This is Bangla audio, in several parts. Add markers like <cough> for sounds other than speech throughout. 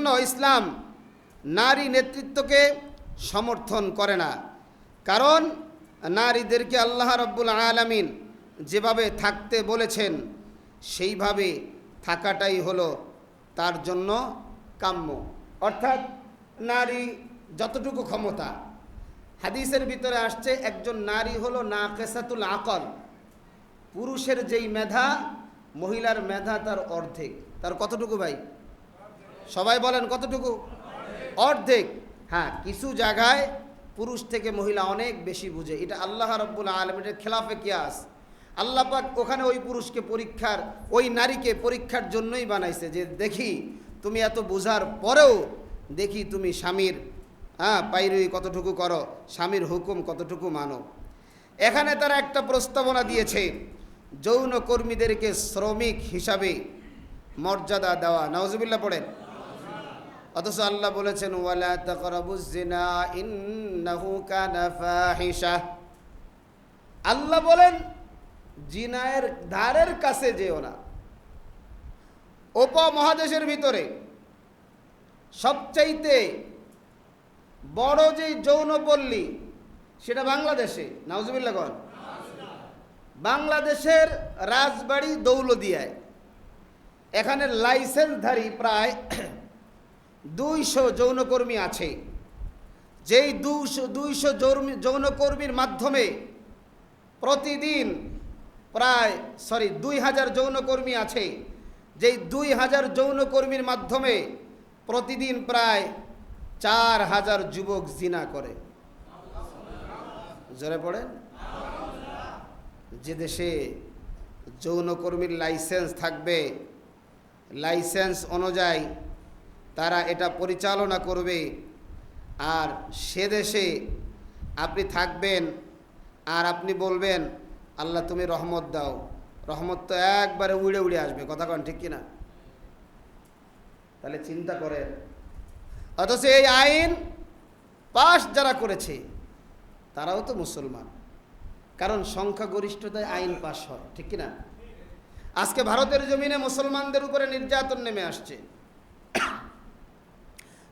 এজন্য ইসলাম নারী নেতৃত্বকে সমর্থন করে না। কারণ নারীদেরকে আল্লাহ রব্বুল আলামিন যেভাবে থাকতে বলেছেন, সেইভাবে থাকাটাই হলো তার জন্য কাম্য। অর্থাৎ নারী যতটুকু ক্ষমতা, হাদিসের ভিতরে আসছে একজন নারী হলো না কেসাতুল আকল। পুরুষের যেই মেধা, মহিলার মেধা তার অর্ধেক। তার কতটুকু ভাই? সবাই বলেন কতটুকু? অর্ধেক। হ্যাঁ কিছু জায়গায় পুরুষ থেকে মহিলা অনেক বেশি বুঝে। এটা আল্লাহ রব্বুল আলমের খেলাফে কিয়াস। আল্লাহ পাক ওখানে ওই পুরুষকে পরীক্ষার, ওই নারীকে পরীক্ষার জন্যই বানাইছে যে দেখি তুমি এত বোঝার পরেও দেখি তুমি স্বামীর হ্যাঁ পাইরুই কতটুকু করো, স্বামীর হুকুম কতটুকু মানো। এখানে তারা একটা প্রস্তাবনা দিয়েছে যৌন কর্মীদেরকে শ্রমিক হিসাবে মর্যাদা দেওয়া। নওয়াজবিল্লা পড়েন। অথচ আল্লাহ বলেছেন, ওয়ালা আল্লাহ বলেন জিনায়ের ধারের কাছে যেও না উপমহাদেশের ভিতরে সবচাইতে বড় যে যৌনপল্লী সেটা বাংলাদেশে নাউজুবিল্লা কন বাংলাদেশের রাজবাড়ি দৌলদিয়ায় এখানে লাইসেন্সধারী প্রায় দুইশো যৌনকর্মী আছে। যেই দুশো দুইশো যৌনকর্মীর মাধ্যমে প্রতিদিন প্রায় সরি দুই হাজার যৌনকর্মী আছে। যেই দুই হাজার যৌনকর্মীর মাধ্যমে প্রতিদিন প্রায় চার হাজার যুবক জিনা করে। জোরে পড়েন? যে দেশে যৌনকর্মীর লাইসেন্স থাকবে, লাইসেন্স অনুযায়ী তারা এটা পরিচালনা করবে। আর সে দেশে আপনি থাকবেন আর আপনি বলবেন, আল্লাহ তুমি রহমত দাও। রহমত তো একবারে উড়ে উড়ে আসবে, কথা কন ঠিক কিনা? তাহলে চিন্তা করেন। অথচ এই আইন পাশ যারা করেছে, তারাও তো মুসলমান। কারণ সংখ্যাগরিষ্ঠতায় আইন পাশ হয়, ঠিক কিনা? আজকে ভারতের জমিনে মুসলমানদের উপরে নির্যাতন নেমে আসছে।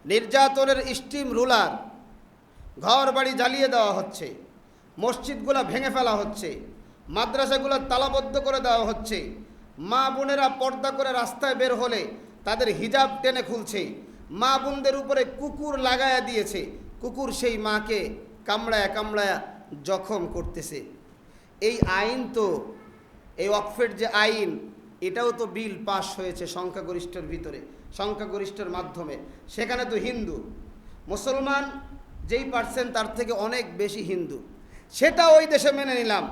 নির্যাতনের স্টিম রুলার ঘর বাড়ি জ্বালিয়ে দেওয়া হচ্ছে, মসজিদগুলো ভেঙে ফেলা হচ্ছে, মাদ্রাসাগুলো তালাবদ্ধ করে দেওয়া হচ্ছে, মা বোনেরা পর্দা করে রাস্তায় বের হলে তাদের হিজাব টেনে খুলছে, মা বোনদের উপরে কুকুর লাগায়া দিয়েছে, কুকুর সেই মাকে কামড়ায়া কামড়ায়া জখম করতেছে। এই আইন তো, এই অকফের যে আইন, এটাও তো বিল পাশ হয়েছে সংখ্যাগরিষ্ঠের ভিতরে। সংখ্যাগরিষ্ঠের মাধ্যমে। সেখানে তো হিন্দু। মুসলমান যেই পার্সেন্ট তার থেকে অনেক বেশি হিন্দু। সেটা ওই দেশে মেনে নিলাম।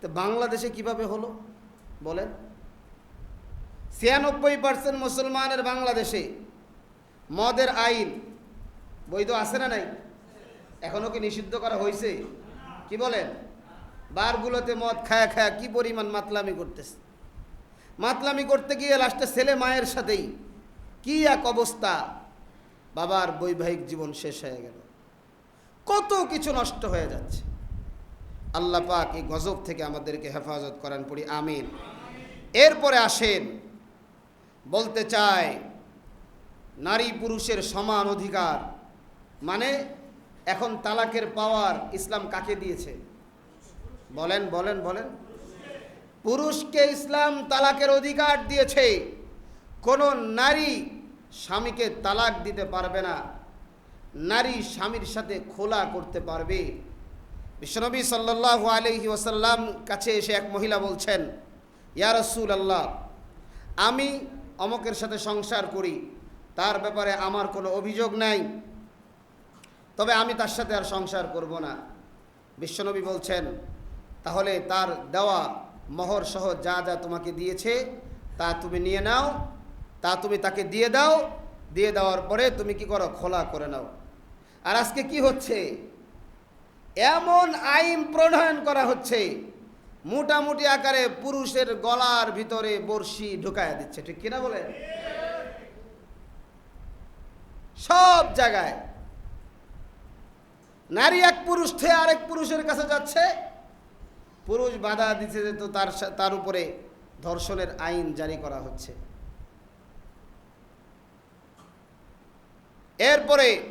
তো বাংলাদেশে কীভাবে হলো? বলেন। ছিয়ানব্বই পার্সেন্ট মুসলমানের বাংলাদেশে। মদের আইন। বৈধ আছে না নাই? এখনও কি নিষিদ্ধ করা হয়েছে কি বলেন? বারগুলোতে মদ খায়া খায়া কি পরিমাণ মাতলামি করতেছে? মাতলামি করতে গিয়ে লাস্টে ছেলে মায়ের সাথেই কি এক অবস্থা? বাবার বৈবাহিক জীবন শেষ হয়ে গেল। কত কিছু নষ্ট হয়ে যাচ্ছে। আল্লাহ পাক এই গজব থেকে আমাদেরকে হেফাজত করেন, পড়ি, আমিন। এরপরে আসেন, বলতে চায়, নারী পুরুষের সমান অধিকার মানে এখন তালাকের পাওয়ার ইসলাম কাকে দিয়েছে? বলেন বলেন বলেন। পুরুষকে ইসলাম তালাকের অধিকার দিয়েছে। কোনো নারী স্বামীকে তালাক দিতে পারবে না, নারী স্বামীর সাথে খোলা করতে পারবে। বিশ্বনবী সাল্লাহ আলহি ওসাল্লাম কাছে এসে এক মহিলা বলছেন, ইয়া রসুল আল্লাহ আমি অমকের সাথে সংসার করি, তার ব্যাপারে আমার কোনো অভিযোগ নাই, তবে আমি তার সাথে আর সংসার করব না। বিশ্বনবী বলছেন, তাহলে তার দেওয়া মহর সহ যা যা তোমাকে দিয়েছে, তা তুমি নিয়ে নাও তা তুমি তাকে দিয়ে দাও, দিয়ে দেওয়ার পরে তুমি কি করো? খোলা করে নাও। আর আজকে কি হচ্ছে? এমন আইন প্রণয়ন করা হচ্ছে, মোটামুটি আকারে পুরুষের গলার ভিতরে বড়শি ঢুকায়া দিচ্ছে। ঠিক কিনা বলে সব জায়গায়। নারী এক পুরুষ থেকে আরেক পুরুষের কাছে যাচ্ছে। পুরুষ বাধা দিচ্ছে তো তার তার উপরে ধর্ষণের আইন জারি করা হচ্ছে। এরপরে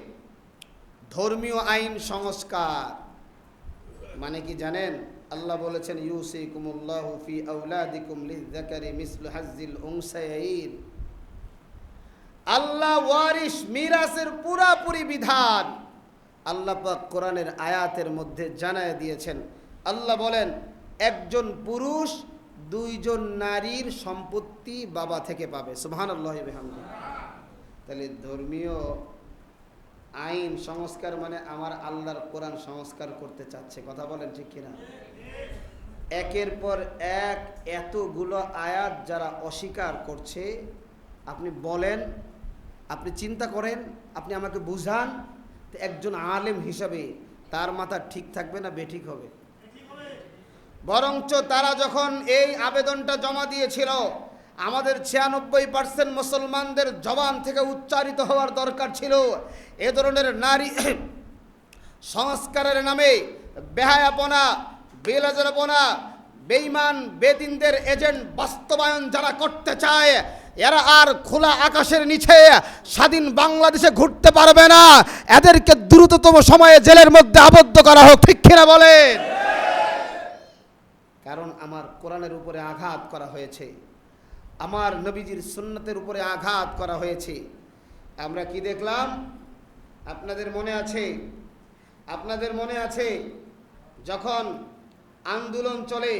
ধর্মীয় আইন সংস্কার। মানে কি জানেন? আল্লাহ বলেছেন হাজ্জিল উনসায়াইন আল্লাহ ওয়ারিস মিরাসের পুরাপুরি বিধান আল্লাহ কোরআনের আয়াতের মধ্যে জানায় দিয়েছেন। আল্লাহ বলেন, একজন পুরুষ দুইজন নারীর সম্পত্তি বাবা থেকে পাবে। ওয়া বিহামদিহি। তাহলে ধর্মীয় আইন সংস্কার মানে আমার আল্লাহর কোরআন সংস্কার করতে চাচ্ছে। কথা বলেন ঠিক কিনা? একের পর এক এতগুলো আয়াত যারা অস্বীকার করছে, আপনি বলেন, আপনি চিন্তা করেন, আপনি আমাকে বুঝান একজন আলেম হিসাবে তার মাথা ঠিক থাকবে না বেঠিক হবে? বরঞ্চ তারা যখন এই আবেদনটা জমা দিয়েছিল আমাদের ছিয়ানব্বই পার্সেন্ট মুসলমানদের জবান থেকে উচ্চারিত হওয়ার দরকার ছিল। এ ধরনের নারী সংস্কারের নামে বেহায়াপনা বেলাজারপনা বেইমান বেদিনদের এজেন্ট বাস্তবায়ন যারা করতে চায়, এরা আর খোলা আকাশের নিচে স্বাধীন বাংলাদেশে ঘুরতে পারবে না। এদেরকে দ্রুততম সময়ে জেলের মধ্যে আবদ্ধ করা হোক, ঠিক কিনা বলেন? কারণ আমার কোরআনের উপরে আঘাত করা হয়েছে। আমার নবীজির সুন্নতের উপরে আঘাত করা হয়েছে। আমরা কি দেখলাম? আপনাদের মনে আছে? আপনাদের মনে আছে? যখন আন্দোলন চলে,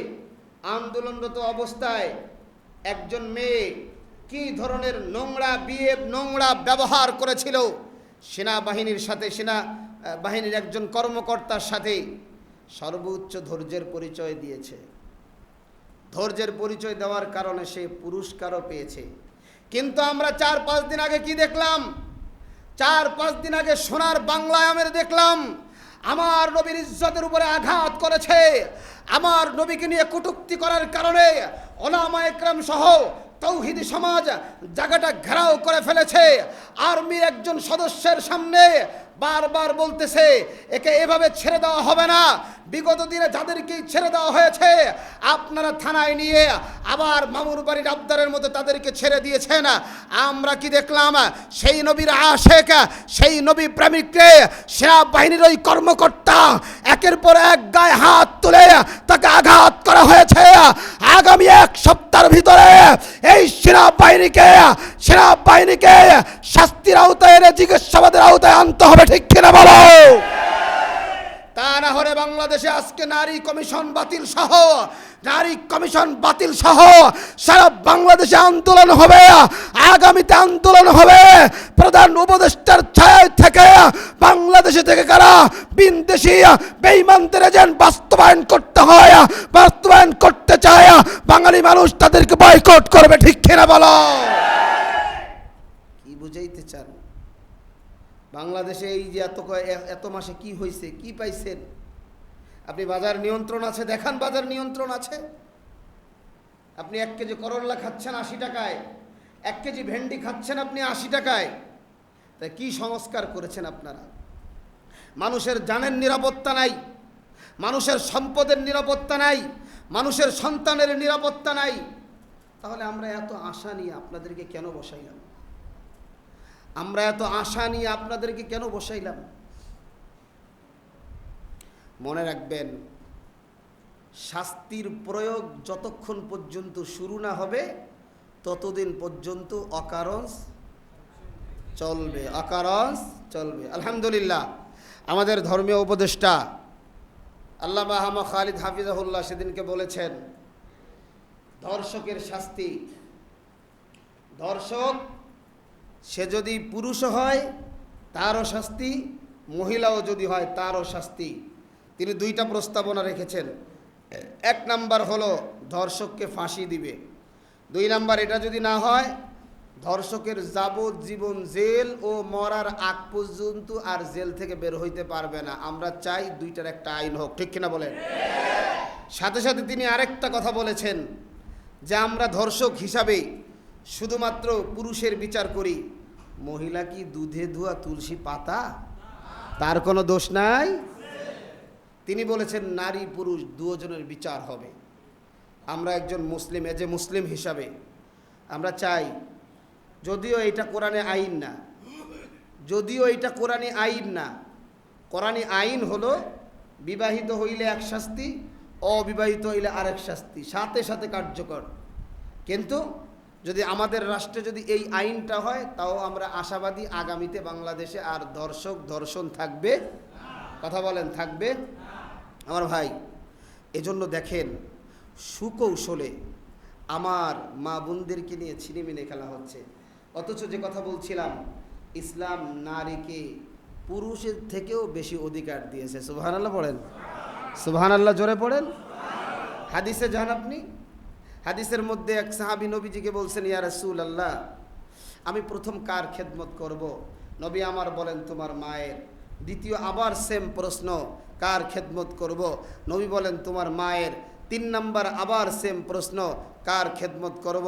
আন্দোলনরত অবস্থায় একজন মেয়ে কি ধরনের নোংরা বিয়ে নোংরা ব্যবহার করেছিল? সেনাবাহিনীর সাথে, সেনা বাহিনীর একজন কর্মকর্তার সাথে সর্বোচ্চ ধৈর্যের পরিচয় দিয়েছে। ধৈর্যের পরিচয় দেওয়ার কারণে সে পুরস্কারও পেয়েছে। কিন্তু আমরা চার, পাঁচ দিন আগে কি দেখলাম? চার, পাঁচ দিন আগে সোনার বাংলায় আমের দেখলাম, আমার নবীর ইজ্জতের উপরে আঘাত করেছে। আমার নবীকে নিয়ে কটুক্তি করার কারণে ওলামা একরাম সহ তৌহিদি সমাজ জায়গাটা ঘেরাও করে ফেলেছে। আর্মির একজন সদস্যের সামনে বারবার বলতেছে, একে এভাবে ছেড়ে দেওয়া হবে না। বিগত দিনে যাদেরকেই ছেড়ে দেওয়া হয়েছে, আপনারা থানায় নিয়ে আবার মামুর বাড়ির আবদারের মতো তাদেরকে ছেড়ে দিয়েছেন। আমরা কি দেখলাম, সেই নবীর আশেক, সেই নবী প্রেমিককে সেনাবাহিনীর ওই কর্মকর্তা একের পর এক গায়ে হাত তুলে তাকে আঘাত করা হয়েছে। আগামী এক সপ্তাহের ভিতরে এই সেনাবাহিনীকে সেনাবাহিনীকে শাস্তির আওতায় এনে জিজ্ঞাসাবাদের আওতায় আনতে হবে ঠিক কিনা বলো? তা না হলে বাংলাদেশে আজকে নারী কমিশন বাতিল সহ, নারী কমিশন বাতিল সহ সারা বাংলাদেশে আন্দোলন হবে, আগামীতে আন্দোলন হবে। প্রধান উপদেষ্টার ছায় থেকে বাংলাদেশে থেকে কারা বিনদেশি বেইমানদের যেন বাস্তবায়ন করতে হয়, বাস্তবায়ন করতে চায়, বাঙালি মানুষ তাদেরকে বয়কট করবে, ঠিক কিনা বলো কি বুঝাইতে চান বাংলাদেশে এই যে এত এত মাসে কি হয়েছে কি পাইছেন? আপনি বাজার নিয়ন্ত্রণ আছে? দেখান বাজার নিয়ন্ত্রণ আছে? আপনি এক কেজি করল্লা খাচ্ছেন আশি টাকায়, এক কেজি ভেন্ডি খাচ্ছেন আপনি আশি টাকায়। তাই কি সংস্কার করেছেন আপনারা? মানুষের জানের নিরাপত্তা নাই, মানুষের সম্পদের নিরাপত্তা নাই, মানুষের সন্তানের নিরাপত্তা নাই। তাহলে আমরা এত আশা নিয়ে আপনাদেরকে কেন বসাইলাম? আমরা এত আশা নিয়ে আপনাদেরকে কেন বসাইলাম? মনে রাখবেন, শাস্তির প্রয়োগ যতক্ষণ পর্যন্ত শুরু না হবে, ততদিন পর্যন্ত অকারণ চলবে অকারণ চলবে। আলহামদুলিল্লাহ, আমাদের ধর্মীয় উপদেষ্টা আল্লাহ আহমদ খালিদ হাফিজাহুল্লাহ সেদিনকে বলেছেন ধর্ষকের শাস্তি ধর্ষক সে যদি পুরুষও হয়, তারও শাস্তি, মহিলাও যদি হয়, তারও শাস্তি। তিনি দুইটা প্রস্তাবনা রেখেছেন। এক নাম্বার হলো, ধর্ষককে ফাঁসি দিবে। দুই নাম্বার, এটা যদি না হয়, ধর্ষকের যাবজ্জীবন জেল ও মরার আগ পর্যন্ত আর জেল থেকে বের হইতে পারবে না। আমরা চাই দুইটার একটা আইন হোক। ঠিক কিনা বলেন? সাথে সাথে তিনি আরেকটা কথা বলেছেন যে, আমরা ধর্ষক হিসাবে শুধুমাত্র পুরুষের বিচার করি। মহিলা কি দুধে ধোয়া তুলসী পাতা? তার কোনো দোষ নাই? তিনি বলেছেন, নারী পুরুষ দুজনের বিচার হবে। আমরা একজন মুসলিম, এজ এ মুসলিম হিসাবে। আমরা চাই, যদিও এটা কোরআনে আইন না, যদিও এটা কোরআনী আইন না, কোরআনী আইন হলো বিবাহিত হইলে এক শাস্তি, অবিবাহিত হইলে আরেক শাস্তি, সাথে সাথে কার্যকর। কিন্তু যদি আমাদের রাষ্ট্রে যদি এই আইনটা হয়, তাও আমরা আশাবাদী আগামীতে বাংলাদেশে আর দর্শক, দর্শন থাকবে। কথা বলেন, থাকবে। আমার ভাই, এজন্য দেখেন, সুকৌশলে আমার মা বোনদেরকে নিয়ে ছিনিমিনে খেলা হচ্ছে। অথচ যে কথা বলছিলাম, ইসলাম নারীকে পুরুষের থেকেও বেশি অধিকার দিয়েছে। সুবহান আল্লাহ পড়েন। সুবহান আল্লাহ জোরে পড়েন। হাদিসে যান আপনি হাদিসের মধ্যে এক সাহাবি নবীজিকে বলছেন, ইয়া রাসূল আল্লাহ আমি প্রথম কার খেদমত করব? নবী আমার বলেন, তোমার মায়ের। দ্বিতীয় আবার সেম প্রশ্ন, কার খেদমত করব? নবী বলেন, তোমার মায়ের। তিন নাম্বার আবার সেম প্রশ্ন, কার খেদমত করব?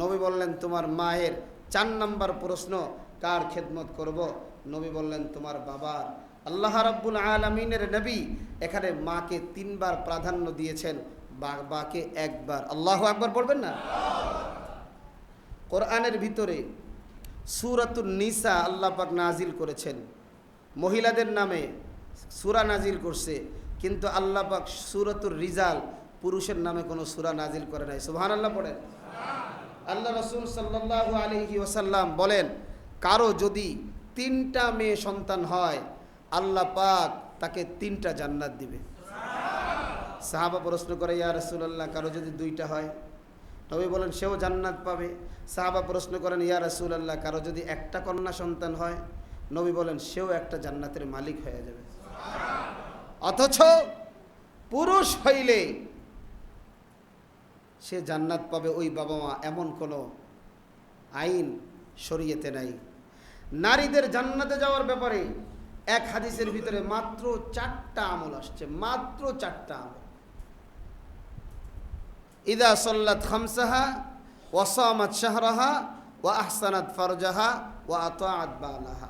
নবী বললেন, তোমার মায়ের। চার নাম্বার প্রশ্ন, কার খেদমত করব? নবী বললেন, তোমার বাবার। আল্লাহ রাব্বুল আলমিনের নবী এখানে মাকে তিনবার প্রাধান্য দিয়েছেন। বাবাকে একবার। আল্লাহ একবার পড়বেন না? কোরআনের ভিতরে সুরাতুন নিসা আল্লাহ পাক নাজিল করেছেন। মহিলাদের নামে সুরা নাজিল করছে, কিন্তু আল্লাহ পাক সুরাতুর রিজাল পুরুষের নামে কোনো সুরা নাজিল করে নাই। সুবহান আল্লাহ পড়েন। আল্লাহ রসুল সাল্লাহ আলহি ওসাল্লাম বলেন, কারও যদি তিনটা মেয়ে সন্তান হয়, আল্লাহ পাক তাকে তিনটা জান্নাত দিবে। সাহাবা প্রশ্ন করে, ইয়া রসুল্লাহ কারও যদি দুইটা হয়? নবী বলেন, সেও জান্নাত পাবে। সাহাবা প্রশ্ন করেন, ইয়া রসুল্লাহ কারও যদি একটা কন্যা সন্তান হয়? নবী বলেন, সেও একটা জান্নাতের মালিক হয়ে যাবে। অথচ পুরুষ হইলে সে জান্নাত পাবে ওই বাবা মা এমন কোনো আইন সরিয়েতে নাই। নারীদের জান্নাতে যাওয়ার ব্যাপারে এক হাদিসের ভিতরে মাত্র চারটা আমল আসছে, মাত্র চারটা আমল। ইদা সল্লাত খামসাহা ওয়াসামাত শাহরাহা, ওয়া আহসানাত ফরজাহা, ওয়া আতাআত বালাহা।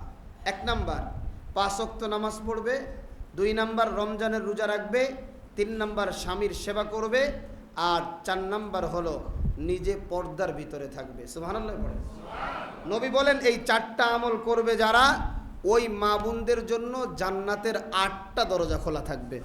এক নাম্বার, পাঁচ নামাজ পড়বে, দুই নাম্বার রমজানের রোজা রাখবে, তিন নাম্বার স্বামীর সেবা করবে, আর চার নাম্বার হলো নিজে পর্দার ভিতরে থাকবে। সুবহানাল্লাহ পড়ে। নবী বলেন, এই চারটা আমল করবে যারা, ওই মা বোনদের জন্য জান্নাতের আটটা দরজা খোলা থাকবে।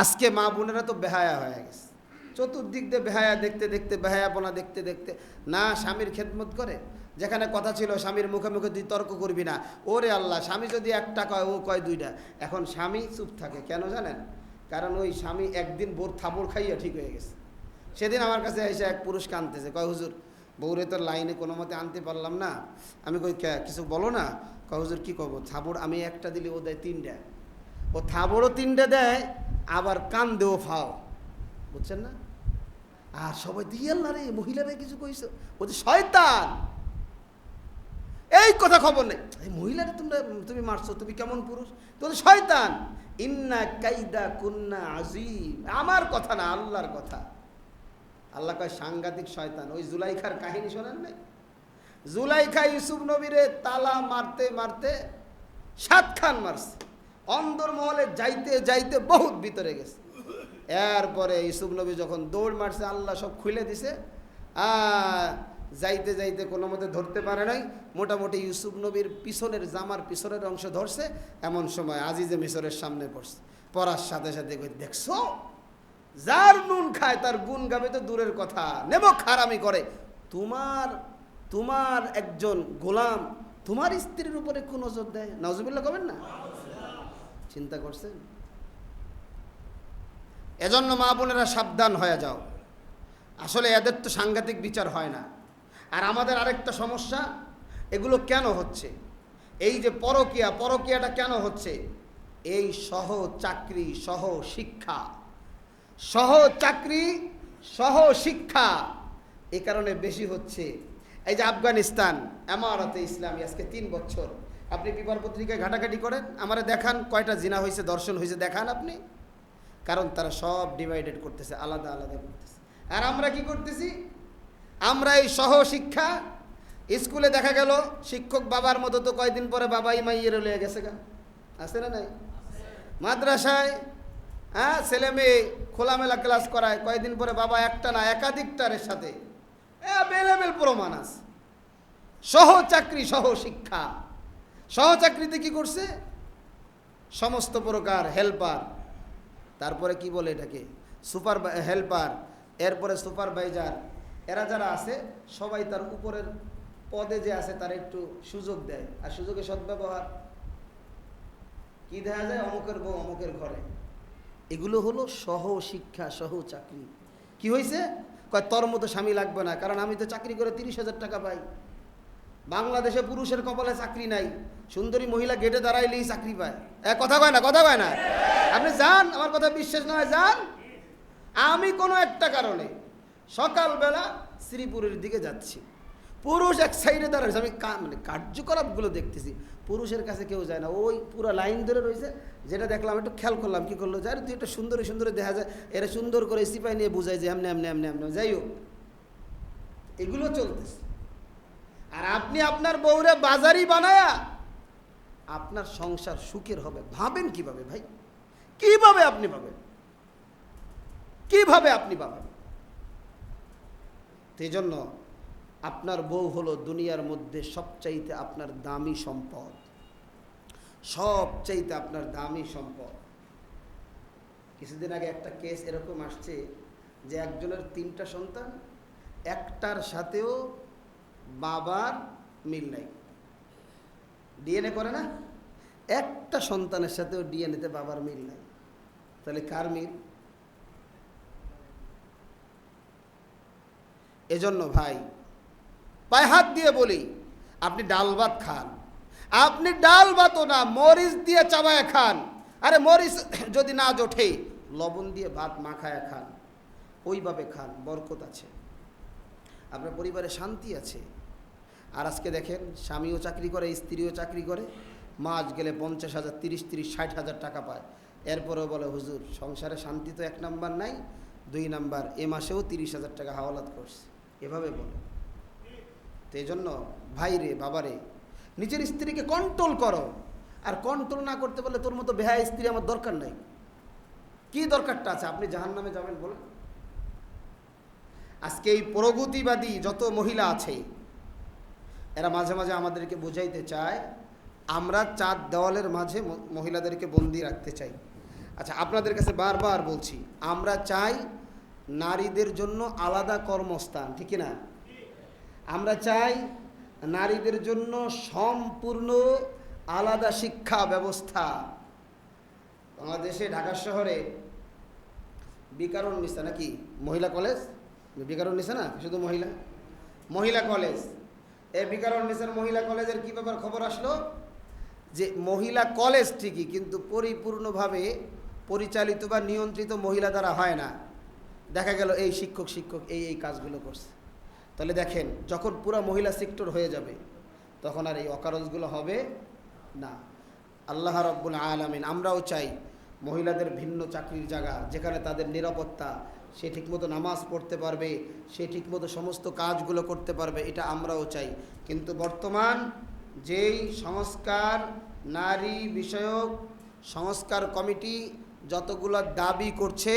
আজকে মা বোনেরা তো বেহায়া হয়ে গেছে। চতুর্দিক দিয়ে বেহায়া দেখতে দেখতে, বেহায়াপনা দেখতে দেখতে, না স্বামীর খেদমত করে? যেখানে কথা ছিল, স্বামীর মুখে মুখে তুই তর্ক করবি না। ওরে আল্লাহ, স্বামী যদি একটা কয়, ও কয় দুইটা। এখন স্বামী চুপ থাকে, কেন জানেন? কারণ ওই স্বামী একদিন বোর থাবড় খাইয়া ঠিক হয়ে গেছে। সেদিন আমার কাছে এসে এক পুরুষ কানতেছে, কয়, হুজুর, বউরে তোর লাইনে কোনো মতে আনতে পারলাম না। আমি কই কিছু বলো না? কয়, হুজুর, কী করব? থাবড় আমি একটা দিলে, ও দেয় তিনটা। ও থাবড়ও তিনটে দেয়, আবার কান দেও ফাও। বুঝছেন না? আর সবাই দিয়ে আল্লাহ রে মহিলারা কিছু ও যে শয়তান! এই কথা খবর নেই। মহিলারা তোমরা, তুমি মারছো, তুমি কেমন পুরুষ? তোর শয়তান! ইন্না কাইদা কুন্না আজিম আমার কথা না, আল্লাহর কথা। আল্লাহ কয়, সাংঘাতিক শয়তান। ওই জুলাইখার কাহিনী শোনেন নাই? জুলাইখা ইউসুফ নবীরে তালা মারতে মারতে সাত খান মারছে। অন্দর মহলে যাইতে যাইতে বহুত ভিতরে গেছে। এরপরে ইউসুফ নবী যখন দৌড় মারছে, আল্লাহ সব খুলে দিছে। আর যাইতে যাইতে কোনো মতে ধরতে পারে নাই। মোটামুটি ইউসুফ নবীর পিছনের জামার পিছনের অংশ ধরছে। এমন সময় আজিজে মিশরের সামনে পড়ছে। পড়ার সাথে সাথে দেখছ? যার নুন খায়, তার গুণ গাবে তো দূরের কথা। নেব খারামি করে। তোমার তোমার একজন গোলাম, তোমার স্ত্রীর উপরে কোন নজর দেয়? নজরুল্লাহ কবেন না? চিন্তা করছেন? এজন্য মা বোনেরা সাবধান হয়ে যাও। আসলে এদের তো সাংঘাতিক বিচার হয় না। আর আমাদের আরেকটা সমস্যা, এগুলো কেন হচ্ছে? এই যে পরকিয়া, পরকিয়াটা কেন হচ্ছে? এই সহ চাকরি সহ শিক্ষা সহ চাকরি সহ শিক্ষা এ কারণে বেশি হচ্ছে। এই যে আফগানিস্তান আমারতে ইসলামী, আজকে তিন বছর। আপনি পেপার পত্রিকায় ঘাটাঘাটি করেন, আমারে দেখান কয়টা জিনা হয়েছে দর্শন হয়েছে দেখান আপনি। কারণ তারা সব ডিভাইডেড করতেছে, আলাদা আলাদা করতেছে। আর আমরা কি করতেছি? আমরা এই সহ শিক্ষা স্কুলে দেখা গেল, শিক্ষক বাবার মতো তো কয়দিন পরে বাবাই মাইয়ের লয়ে গেছে গা। আছে না নাই? মাদ্রাসায় হ্যাঁ ছেলে মেয়ে খোলামেলা ক্লাস করায় কয়েকদিন পরে বাবা একটা না একাধিকটারের সাথে। অ্যাভেলেবেল প্রমাণ আছে। সহ চাকরি সহ শিক্ষা সহ চাকরিতে কি করছে? সমস্ত প্রকার হেল্পার তারপরে কি বলে এটাকে? সুপার হেল্পার, এরপরে সুপারভাইজার। এরা যারা আছে, সবাই তার উপরের পদে যে আছে, তার একটু সুযোগ দেয়। আর সুযোগে সদ্ব্যবহার কি দেখা যায়? অমুকের বউ অমুকের ঘরে। এগুলো হলো সহ শিক্ষা সহ চাকরি কি হয়েছে কয়, তোর মতো স্বামী লাগবে না, কারণ আমি তো চাকরি করে তিরিশ হাজার টাকা পাই। বাংলাদেশে পুরুষের কপালে চাকরি নাই। সুন্দরী মহিলা গেটে দাঁড়াইলেই চাকরি পায়। এ, কথা কয় না, কথা কয় না? আপনি যান, আমার কথা বিশ্বাস নয়, যান। আমি কোনো একটা কারণে সকালবেলা শ্রীপুরের দিকে যাচ্ছি। পুরুষ এক সাইডে দাঁড়াচ্ছে আমি মানে কার্যকলাপগুলো দেখতেছি। পুরুষের কাছে কেউ যায় না। ওই পুরো লাইন ধরে রয়েছে। যেটা দেখলাম, একটু খেয়াল করলাম, কি করল? যার তুই একটা সুন্দরী সুন্দরী দেখা যায়। এরা সুন্দর করে সিপাই নিয়ে বুঝায় যে এমনি এমনি এমনি এমনি। যাই হোক, এগুলো চলতেছে। আর আপনি আপনার বউরে বাজারি বানায়া আপনার সংসার সুখের হবে। ভাবেন কীভাবে ভাই? কীভাবে আপনি পাবেন কীভাবে আপনি পাবেন সেই জন্য আপনার বউ হলো দুনিয়ার মধ্যে সবচাইতে আপনার দামি সম্পদ। সবচাইতে আপনার দামি সম্পদ। কিছুদিন আগে একটা কেস এরকম আসছে যে একজনের তিনটা সন্তান, একটার সাথেও বাবার মিল নাই। ডিএনএ করে না? একটা সন্তানের সাথেও ডিএনএতে বাবার মিল নাই। তাহলে কার মিল? এজন্য ভাই, পায়ে হাত দিয়ে বলি, আপনি ডাল ভাত খান। আপনি ডাল ভাতও না, মরিচ দিয়ে চাবায় খান। আরে মরিচ <coughs> যদি না জোঠে, লবণ দিয়ে ভাত মাখায় খান। ওইভাবে খান, বরকত আছে। আপনার পরিবারে শান্তি আছে। আর আজকে দেখেন, স্বামীও চাকরি করে, স্ত্রীও চাকরি করে। মাস গেলে পঞ্চাশ হাজার, তিরিশ তিরিশ, ষাট হাজার টাকা পায়। এরপরেও বলে, হুজুর, সংসারে শান্তি তো এক নাম্বার নাই, দুই নাম্বার, এ মাসেও তিরিশ হাজার টাকা হাওলাত করছে। এভাবে বলে। তো এই জন্য ভাইরে বাবারে নিজের স্ত্রীকে কন্ট্রোল করো। আর কন্ট্রোল না করতে পারলে তোর মতো বেহায় স্ত্রী আমার দরকার নাই। কি দরকারটা আছে? আপনি জাহান নামে যাবেন বলেন। আজকে এই প্রগতিবাদী যত মহিলা আছে, এরা মাঝে মাঝে আমাদেরকে বোঝাইতে চায়, আমরা চার দেওয়ালের মাঝে মহিলাদেরকে বন্দি রাখতে চাই। আচ্ছা আপনাদের কাছে বারবার বলছি, আমরা চাই নারীদের জন্য আলাদা কর্মস্থান, ঠিক না? আমরা চাই নারীদের জন্য সম্পূর্ণ আলাদা শিক্ষা ব্যবস্থা। বাংলাদেশে ঢাকা শহরে বিকারণ নিসা নাকি? মহিলা কলেজ? বিকারণ নিসা না? শুধু মহিলা? মহিলা কলেজ। এই বিকারণ নিসার মহিলা কলেজের কী ব্যাপার খবর আসলো? যে মহিলা কলেজ ঠিকই, কিন্তু পরিপূর্ণভাবে পরিচালিত বা নিয়ন্ত্রিত মহিলা দ্বারা হয় না। দেখা গেল এই শিক্ষক শিক্ষক এই এই কাজগুলো করছে। তাহলে দেখেন, যখন পুরো মহিলা সেক্টর হয়ে যাবে, তখন আর এই অকারজগুলো হবে না। আল্লাহ রব্বুল আলামিন, আমরাও চাই মহিলাদের ভিন্ন চাকরির জায়গা, যেখানে তাদের নিরাপত্তা, সে ঠিকমতো নামাজ পড়তে পারবে, সে ঠিকমতো সমস্ত কাজগুলো করতে পারবে, এটা আমরাও চাই। কিন্তু বর্তমান যেই সংস্কার, নারী বিষয়ক সংস্কার কমিটি যতগুলো দাবি করছে,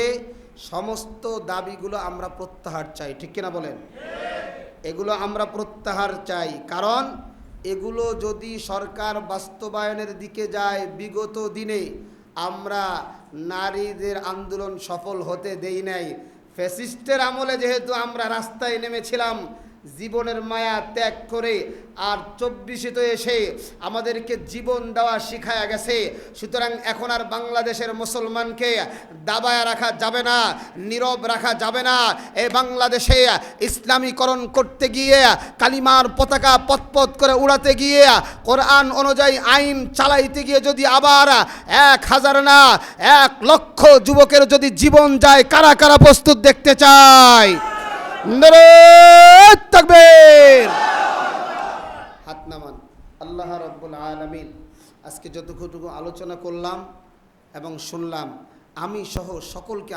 সমস্ত দাবিগুলো আমরা প্রত্যাহার চাই, ঠিক কিনা বলেন? এগুলো আমরা প্রত্যাহার চাই, কারণ এগুলো যদি সরকার বাস্তবায়নের দিকে যায় বিগত দিনে, আমরা নারীদের আন্দোলন সফল হতে দেই নাই। ফ্যাসিস্টের আমলে যেহেতু আমরা রাস্তায় নেমেছিলাম জীবনের মায়া ত্যাগ করে আর চব্বিশে তো এসে আমাদেরকে জীবন দেওয়া শিখায়া গেছে। সুতরাং এখন আর বাংলাদেশের মুসলমানকে দাবায় রাখা যাবে না, নীরব রাখা যাবে না। এ বাংলাদেশে ইসলামীকরণ করতে গিয়ে, কালিমার পতাকা পতপত করে উড়াতে গিয়ে, কোরআন অনুযায়ী আইন চালাইতে গিয়ে যদি আবার এক হাজার না, এক লক্ষ যুবকের যদি জীবন যায়, কারা কারা প্রস্তুত দেখতে চায়? তাকবীর। হাত নামান। আল্লাহ রব্বুল আলমিন, আজকে যতটুকু আলোচনা করলাম এবং শুনলাম, আমি সহ সকলকে